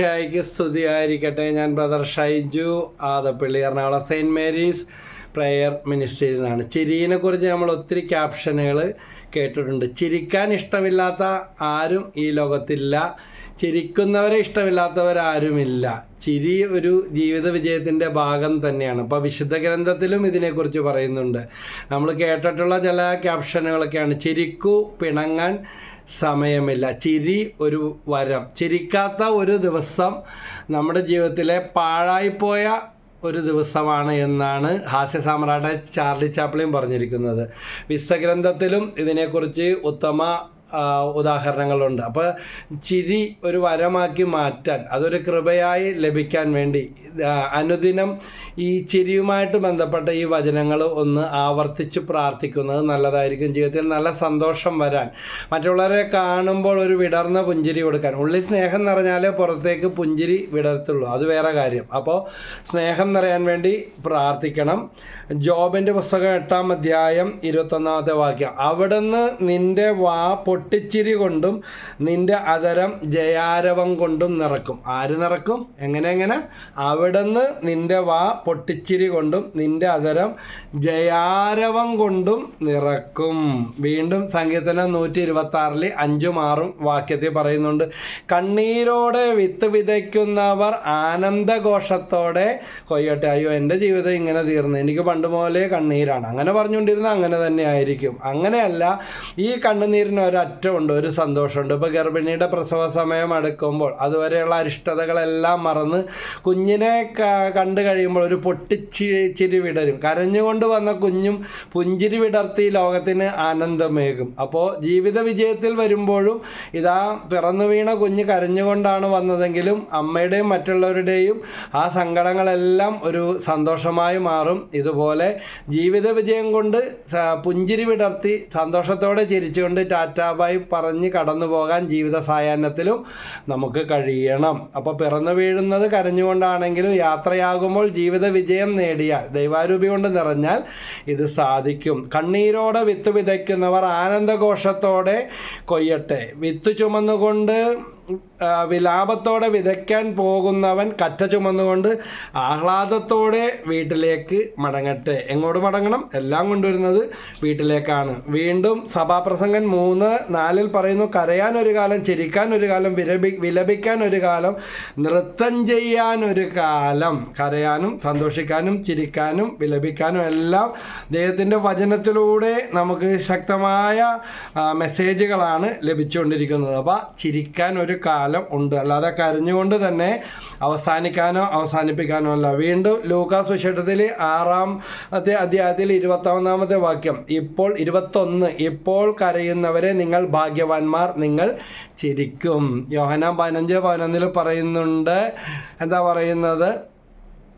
ഷായിക്ക് സ്തുതിയായിരിക്കട്ടെ. ഞാൻ brother Shaiju Adappally Ernakulam saint Mary's prayer മിനിസ്ട്രിയിൽ നിന്നാണ്. ചിരിയെ നമ്മൾ ഒത്തിരി ക്യാപ്ഷനുകൾ കേട്ടിട്ടുണ്ട്. ചിരിക്കാൻ ഇഷ്ടമില്ലാത്ത ആരും ഈ ലോകത്തില്ല. ചിരിക്കുന്നവരെ ഇഷ്ടമില്ലാത്തവരാരുമില്ല ചിരി ഒരു ജീവിത വിജയത്തിന്റെ ഭാഗം തന്നെയാണ്. അപ്പോൾ വിശുദ്ധ ഗ്രന്ഥത്തിലും ഇതിനെക്കുറിച്ച് പറയുന്നുണ്ട്. നമ്മൾ കേട്ടിട്ടുള്ള ചില ക്യാപ്ഷനുകളൊക്കെയാണ് ചിരിക്കൂ പിണങ്ങാൻ സമയമില്ല. ചിരി ഒരു വരം. ചിരിക്കാത്ത ഒരു ദിവസം നമ്മുടെ ജീവിതത്തിലെ പാഴായിപ്പോയ ഒരു ദിവസമാണ് എന്നാണ് ഹാസ്യ സാമ്രാട്ട് ചാർലി ചാപ്ലിൻ പറഞ്ഞിരിക്കുന്നത്. വിശ്വഗ്രന്ഥത്തിലും ഇതിനെക്കുറിച്ച് ഉത്തമ ഉദാഹരണങ്ങളുണ്ട്. അപ്പോൾ ചിരി ഒരു വരമാക്കി മാറ്റാൻ അതൊരു കൃപയായി ലഭിക്കാൻ വേണ്ടി അനുദിനം ഈ ചിരിയുമായിട്ട് ബന്ധപ്പെട്ട ഈ വചനങ്ങൾ ഒന്ന് ആവർത്തിച്ച് പ്രാർത്ഥിക്കുന്നത് നല്ലതായിരിക്കും. ജീവിതത്തിൽ നല്ല സന്തോഷം വരാൻ. മറ്റുള്ളവരെ കാണുമ്പോൾ ഒരു വിടർന്ന പുഞ്ചിരി കൊടുക്കാൻ. ഉള്ളിൽ സ്നേഹം നിറഞ്ഞാലേ പുറത്തേക്ക് പുഞ്ചിരി വിടർത്തുള്ളൂ. അത് വേറെ കാര്യം. അപ്പോൾ സ്നേഹം നിറയാൻ വേണ്ടി പ്രാർത്ഥിക്കണം. ജോബിന്റെ പുസ്തകം എട്ടാം അധ്യായം ഇരുപത്തൊന്നാമത്തെ വാക്യം. അവിടുന്ന് നിന്റെ വാ പൊട്ടിച്ചിരി കൊണ്ടും നിന്റെ അതരം ജയാരവം കൊണ്ടും നിറക്കും. ആര് നിറക്കും? എങ്ങനെ എങ്ങനെ? അവിടുന്ന് നിന്റെ വാ പൊട്ടിച്ചിരി കൊണ്ടും നിന്റെ അതരം ജയാരവം കൊണ്ടും നിറക്കും. വീണ്ടും സങ്കീർത്തനം നൂറ്റി ഇരുപത്തി ആറിൽ അഞ്ചും ആറും വാക്യത്തിൽ പറയുന്നുണ്ട് കണ്ണീരോടെ വിത്ത് വിതയ്ക്കുന്നവർ ആനന്ദഘോഷത്തോടെ കൊയ്യട്ടെ. അയ്യോ എന്റെ ജീവിതം ഇങ്ങനെ തീർന്നു. എനിക്ക് പണ്ട് മുതലേ കണ്ണീരാണ്. അങ്ങനെ പറഞ്ഞുകൊണ്ടിരുന്ന അങ്ങനെ തന്നെ ആയിരിക്കും. അങ്ങനെയല്ല ഈ കണ്ണുനീരിന് ഒരറ്റമുണ്ട് ഒരു സന്തോഷമുണ്ട്. ഇപ്പോൾ ഗർഭിണിയുടെ പ്രസവ സമയം അടുക്കുമ്പോൾ അതുവരെയുള്ള അരിഷ്ടതകളെല്ലാം മറന്ന് കുഞ്ഞിനെ കണ്ടു കഴിയുമ്പോൾ ഒരു പൊട്ടിച്ചിരി ചിരി വിടരും. കരഞ്ഞുകൊണ്ട് വന്ന കുഞ്ഞും പുഞ്ചിരി വിടർത്തി ലോകത്തിന് ആനന്ദമേകും. അപ്പോൾ ജീവിത വിജയത്തിൽ വരുമ്പോഴും ഇതാ പിറന്നു വീണ കുഞ്ഞ് കരഞ്ഞുകൊണ്ടാണ് വന്നതെങ്കിലും അമ്മയുടെയും മറ്റുള്ളവരുടെയും ആ സങ്കടങ്ങളെല്ലാം ഒരു സന്തോഷമായി മാറും. ഇതുപോലെ ജീവിത വിജയം കൊണ്ട് പുഞ്ചിരി വിടർത്തി സന്തോഷത്തോടെ ചിരിച്ചുകൊണ്ട് ടാറ്റാബായി പറഞ്ഞ് കടന്നു പോകാൻ ജീവിത സായാഹ്നത്തിലും നമുക്ക് കഴിയണം. അപ്പോൾ പിറന്നു വീഴുന്നത് കരഞ്ഞുകൊണ്ടാണെങ്കിലും യാത്രയാകുമ്പോൾ ജീവിത വിജയം നേടിയാൽ ദൈവാരൂപി കൊണ്ട് നിറഞ്ഞാൽ ഇത് സാധിക്കും. കണ്ണീരോടെ വിത്ത് വിതയ്ക്കുന്നവർ ആനന്ദഘോഷത്തോടെ കൊയ്യട്ടെ. വിത്ത് ചുമന്നുകൊണ്ട് വിലാപത്തോടെ വിതയ്ക്കാൻ പോകുന്നവൻ കറ്റ ചുമന്നുകൊണ്ട് ആഹ്ലാദത്തോടെ വീട്ടിലേക്ക് മടങ്ങട്ടെ. എങ്ങോട്ട് മടങ്ങണം? എല്ലാം കൊണ്ടുവരുന്നത് വീട്ടിലേക്കാണ്. വീണ്ടും സഭാപ്രസംഗൻ മൂന്ന് നാലിൽ പറയുന്നു കരയാൻ ഒരു കാലം ചിരിക്കാൻ ഒരു കാലം വിലപി വിലപിക്കാൻ ഒരു കാലം നൃത്തം ചെയ്യാൻ ഒരു കാലം. കരയാനും സന്തോഷിക്കാനും ചിരിക്കാനും വിലപിക്കാനും എല്ലാം ദൈവത്തിന്റെ വചനത്തിലൂടെ നമുക്ക് ശക്തമായ മെസ്സേജുകളാണ് ലഭിച്ചുകൊണ്ടിരിക്കുന്നത്. അപ്പോൾ ചിരിക്കാൻ ഒരു കാലം ഉണ്ട്. അല്ലാതെ കരഞ്ഞുകൊണ്ട് തന്നെ അവസാനിക്കാനോ അവസാനിപ്പിക്കാനോ അല്ല. വീണ്ടും ലൂക്കാസ് വിശേഷത്തിൽ ആറാം അധ്യായത്തിൽ ഇരുപത്തൊന്നാമത്തെ വാക്യം. ഇപ്പോൾ ഇരുപത്തൊന്ന് ഇപ്പോൾ കരയുന്നവരെ നിങ്ങൾ ഭാഗ്യവാന്മാർ നിങ്ങൾ ചിരിക്കും. യോഹനാം പതിനഞ്ച് പതിനൊന്നിൽ പറയുന്നുണ്ട്. എന്താ പറയുന്നത്?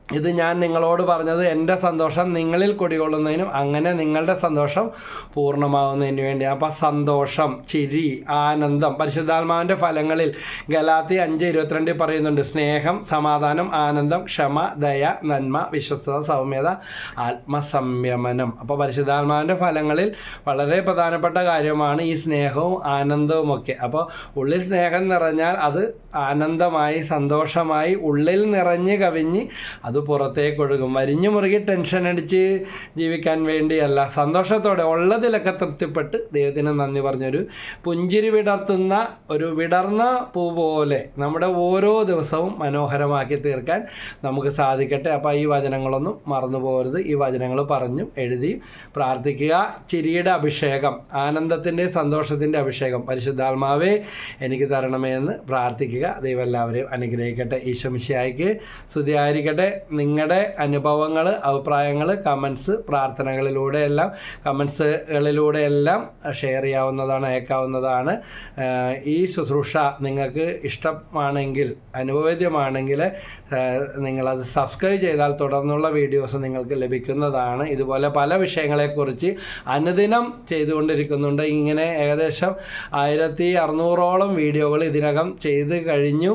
ഇത് ഞാൻ നിങ്ങളോട് പറഞ്ഞത് എന്റെ സന്തോഷം നിങ്ങളിൽ കുടികൊള്ളുന്നതിനും അങ്ങനെ നിങ്ങളുടെ സന്തോഷം പൂർണമാകുന്നതിന് വേണ്ടി അപ്പം സന്തോഷം ചിരി ആനന്ദം പരിശുദ്ധാത്മാവിന്റെ ഫലങ്ങളിൽ ഗലാത്തി അഞ്ച് ഇരുപത്തിരണ്ടിൽ പറയുന്നുണ്ട് സ്നേഹം സമാധാനം ആനന്ദം ക്ഷമ ദയ നന്മ വിശ്വസ്തത സൗമ്യത ആത്മസംയമനം. അപ്പോൾ പരിശുദ്ധാത്മാവിന്റെ ഫലങ്ങളിൽ വളരെ പ്രധാനപ്പെട്ട കാര്യമാണ് ഈ സ്നേഹവും ആനന്ദവും ഒക്കെ. അപ്പോൾ ഉള്ളിൽ സ്നേഹം നിറഞ്ഞാൽ അത് ആനന്ദമായി സന്തോഷമായി ഉള്ളിൽ നിറഞ്ഞ് കവിഞ്ഞ് അത് പുറത്തേക്ക് ഒഴുകും. വരിഞ്ഞു മുറുകി ടെൻഷൻ അടിച്ച് ജീവിക്കാൻ വേണ്ടിയല്ല. സന്തോഷത്തോടെ ഉള്ളതിലൊക്കെ തൃപ്തിപ്പെട്ട് ദൈവത്തിന് നന്ദി പറഞ്ഞൊരു പുഞ്ചിരി വിടർത്തുന്ന ഒരു വിടർന്ന പൂ പോലെ നമ്മുടെ ഓരോ ദിവസവും മനോഹരമാക്കി തീർക്കാൻ നമുക്ക് സാധിക്കട്ടെ. അപ്പോൾ ഈ വചനങ്ങളൊന്നും മറന്നു പോകരുത്. ഈ വചനങ്ങൾ പറഞ്ഞും എഴുതി പ്രാർത്ഥിക്കുക. ചിരിയുടെ അഭിഷേകം ആനന്ദത്തിന്റെ സന്തോഷത്തിന്റെ അഭിഷേകം പരിശുദ്ധാത്മാവേ എനിക്ക് തരണമേ എന്ന് പ്രാർത്ഥിക്കുക. ദൈവം എല്ലാവരെയും അനുഗ്രഹിക്കട്ടെ. ഈശ്വമിശിയായിക്ക് സ്തുതിയായിരിക്കട്ടെ. നിങ്ങളുടെ അനുഭവങ്ങൾ അഭിപ്രായങ്ങൾ കമൻസ് പ്രാർത്ഥനകളിലൂടെ എല്ലാം കമൻസുകളിലൂടെ എല്ലാം ഷെയർ ചെയ്യാവുന്നതാണ് അയക്കാവുന്നതാണ്. ഈ ശുശ്രൂഷ നിങ്ങൾക്ക് ഇഷ്ടമാണെങ്കിൽ അനുഭവേദ്യമാണെങ്കിൽ നിങ്ങളത് സബ്സ്ക്രൈബ് ചെയ്താൽ തുടർന്നുള്ള വീഡിയോസ് നിങ്ങൾക്ക് ലഭിക്കുന്നതാണ്. ഇതുപോലെ പല വിഷയങ്ങളെക്കുറിച്ച് അനുദിനം ചെയ്തുകൊണ്ടിരിക്കുന്നുണ്ട്. ഇങ്ങനെ ഏകദേശം ആയിരത്തി അറുന്നൂറോളം വീഡിയോകൾ ഇതിനകം ചെയ്ത് കഴിഞ്ഞു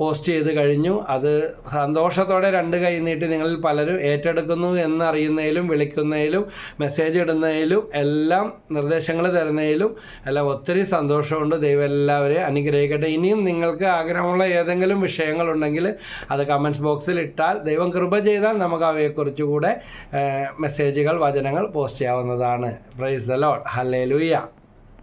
പോസ്റ്റ് ചെയ്ത് കഴിഞ്ഞു. അത് സന്തോഷത്തോടെ രണ്ട് രണ്ട് കഴിഞ്ഞിട്ട് നിങ്ങൾ പലരും ഏറ്റെടുക്കുന്നു എന്നറിയുന്നതിലും വിളിക്കുന്നതിലും മെസ്സേജ് ഇടുന്നതിലും എല്ലാം നിർദ്ദേശങ്ങൾ തരുന്നതിലും എല്ലാം ഒത്തിരി സന്തോഷമുണ്ട്. ദൈവം എല്ലാവരെയും അനുഗ്രഹിക്കട്ടെ. ഇനിയും നിങ്ങൾക്ക് ആഗ്രഹമുള്ള ഏതെങ്കിലും വിഷയങ്ങളുണ്ടെങ്കിൽ അത് കമന്റ്സ് ബോക്സിൽ ഇട്ടാൽ ദൈവം കൃപ ചെയ്താൽ നമുക്ക് അവയെക്കുറിച്ചുകൂടെ മെസ്സേജുകൾ വചനങ്ങൾ പോസ്റ്റ് ചെയ്യാവുന്നതാണ്. പ്രൈസ് ദ ലോഡ് ഹല്ലേ